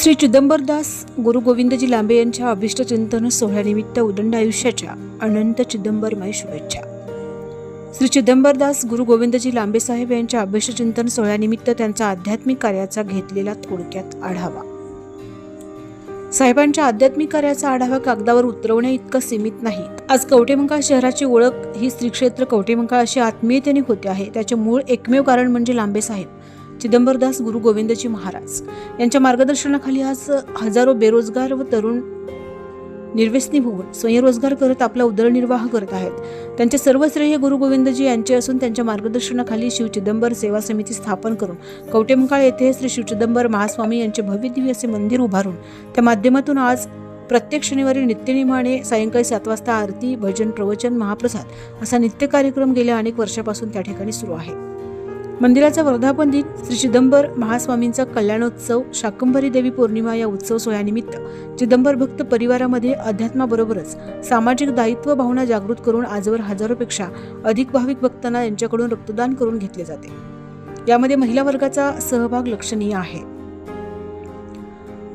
श्री चिदंबरदास गुरु गोविंदजी लांबे यांच्या अभिष्ट चिंतन सोहळ्यानिमित्त उदंड आयुष्याच्या अनंत चिदंबरमय शुभेच्छा. श्री चिदंबरदास गुरु गोविंदजी लांबे साहेब यांच्या अभिष्ट चिंतन सोहळ्यानिमित्त त्यांचा आध्यात्मिक कार्याचा घेतलेला थोडक्यात आढावा. साहेबांच्या आध्यात्मिक कार्याचा आढावा कागदावर उतरवण्या इतका सीमित नाही. आज कवटेमंकाळ शहराची ओळख ही श्रीक्षेत्र कवटेमंकाळ अशी आत्मीयतेने होते आहे. त्याचे मूळ एकमेव कारण म्हणजे लांबे साहेब. चिदंबरदास गुरु गोविंदजी महाराज यांच्या मार्गदर्शनाखाली आज हजारो बेरोजगार व तरुण निर्व्यसनी होऊन स्वयंरोजगार करत आपला उदरनिर्वाह करत आहेत. त्यांचे सर्व श्रेय गुरु गोविंदजी यांचे असून त्यांच्या मार्गदर्शनाखाली शिव चिदंबर सेवा समिती स्थापन करून कवटेमकाळ येथे श्री शिव चिदंबर महास्वामी यांचे भव्य असे मंदिर उभारून त्या माध्यमातून आज प्रत्येक शनिवारी नित्यनियमाने सायंकाळी सात वाजता आरती भजन प्रवचन महाप्रसाद असा नित्य कार्यक्रम गेल्या अनेक वर्षापासून त्या ठिकाणी सुरू आहे. मंदिराचा वर्धापन दिन श्री चिदंबर महास्वामींचा कल्याणोत्सव शाकंभरी देवी पौर्णिमा या उत्सव सोहळ्यानिमित्त. चिदंबर भक्त परिवारामध्ये अध्यात्माबरोबरच सामाजिक दायित्व भावना जागृत करून आजवर हजारोपेक्षा अधिक भाविक भक्तांना यांच्याकडून रक्तदान करून घेतले जाते. यामध्ये महिला वर्गाचा सहभाग लक्षणीय आहे.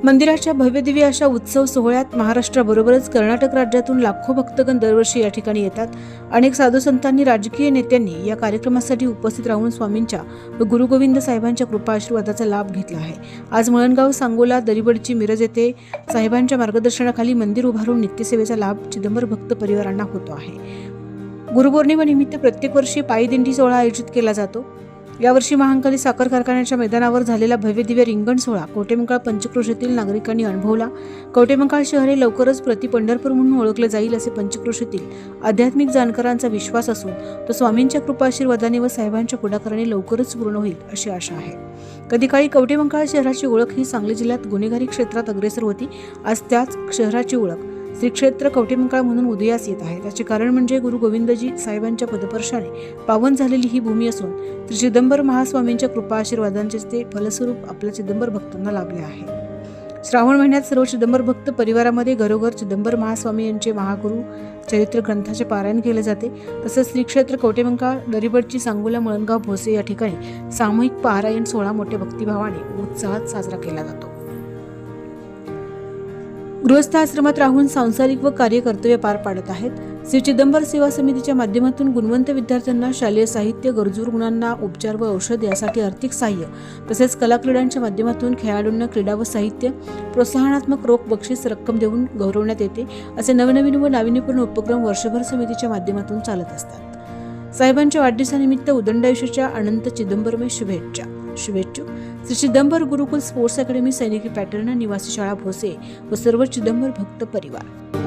मंदिराच्या भव्यदिव्य अशा उत्सव सोहळ्यात महाराष्ट्राबरोबरच कर्नाटक राज्यातून लाखो भक्तगण दरवर्षी या ठिकाणी येतात. अनेक साधू संतांनी राजकीय नेत्यांनी या कार्यक्रमासाठी उपस्थित राहून स्वामींच्या व गुरुगोविंद साहेबांच्या कृपा आशीर्वादाचा लाभ घेतला आहे. आज मळणगाव सांगोला दरिबडची मिरज येथे साहेबांच्या मार्गदर्शनाखाली मंदिर उभारून नित्यसेवेचा लाभ चिदंबर भक्त परिवारांना होतो आहे. गुरुपौर्णिमेनिमित्त प्रत्येक वर्षी पायी दिंडी सोहळा आयोजित केला जातो. यावर्षी महांकाली साखर कारखान्याच्या मैदानावर झालेला भव्यदिव्य रिंगण सोहळा कवटेमंकाळ येथील नागरिकांनी अनुभवला. कवटेमंकाळ शहर हे लवकरच प्रति पंढरपूर म्हणून ओळखले जाईल असे पंचक्रोशीतील आध्यात्मिक जाणकारांचा विश्वास असून तो स्वामींच्या कृपाशीर्वादाने व साहेबांच्या पुढाकाराने लवकरच पूर्ण होईल अशी आशा आहे. कधी काळी कवटेमंकाळ शहराची ओळख ही सांगली जिल्ह्यात गुन्हेगारी क्षेत्रात अग्रेसर होती आज त्याच शहराची ओळख. श्रीक्षेत्र क्षेत्र म्हणून उदयास येत आहे. त्याचे कारण म्हणजे गुरु गोविंदजी साहेबांच्या पदपर्शाने पावन झालेली ही भूमी असून श्री चिदंबर महास्वामींच्या कृपा आशीर्वादांचे ते फलस्वरूप आपल्या चिदंबर भक्तांना लाभले आहे. श्रावण महिन्यात सर्व चिदंबर भक्त परिवारामध्ये घरोघर चिदंबर महास्वामी यांचे महागुरु चरित्र ग्रंथाचे पारायण केले जाते. तसंच श्रीक्षेत्र कवटेमंकाळ दरिबडची सांगोला मळणगाव भोसे या ठिकाणी सामूहिक पारायण सोहळा मोठ्या भक्तिभावाने उत्साहात साजरा केला जातो. गृहस्थ आश्रमात राहून सांसारिक व कार्यकर्तव्य पार पाडत आहेत. श्री चिदंबर सेवा समितीच्या माध्यमातून गुणवंत विद्यार्थ्यांना शालेय साहित्य गरजू रुग्णांना उपचार व औषध यासाठी आर्थिक सहाय्य तसेच कला क्रीडांच्या माध्यमातून खेळाडूंना क्रीडा व साहित्य प्रोत्साहनात्मक रोख बक्षीस रक्कम देऊन गौरवण्यात येते असे नवनवीन व नाविन्यपूर्ण उपक्रम वर्षभर समितीच्या माध्यमातून चालत असतात. साहेबांच्या वाढदिवसानिमित्त उदंडायुष्याच्या अनंत चिदंबरमय शुभेच्छा. शुभेच्छू। श्री चिदंबर गुरुकुल स्पोर्ट्स अकॅडमी सैनिकी पॅटर्न निवासी शाळा भोसे व सर्व चिदंबर भक्त परिवार।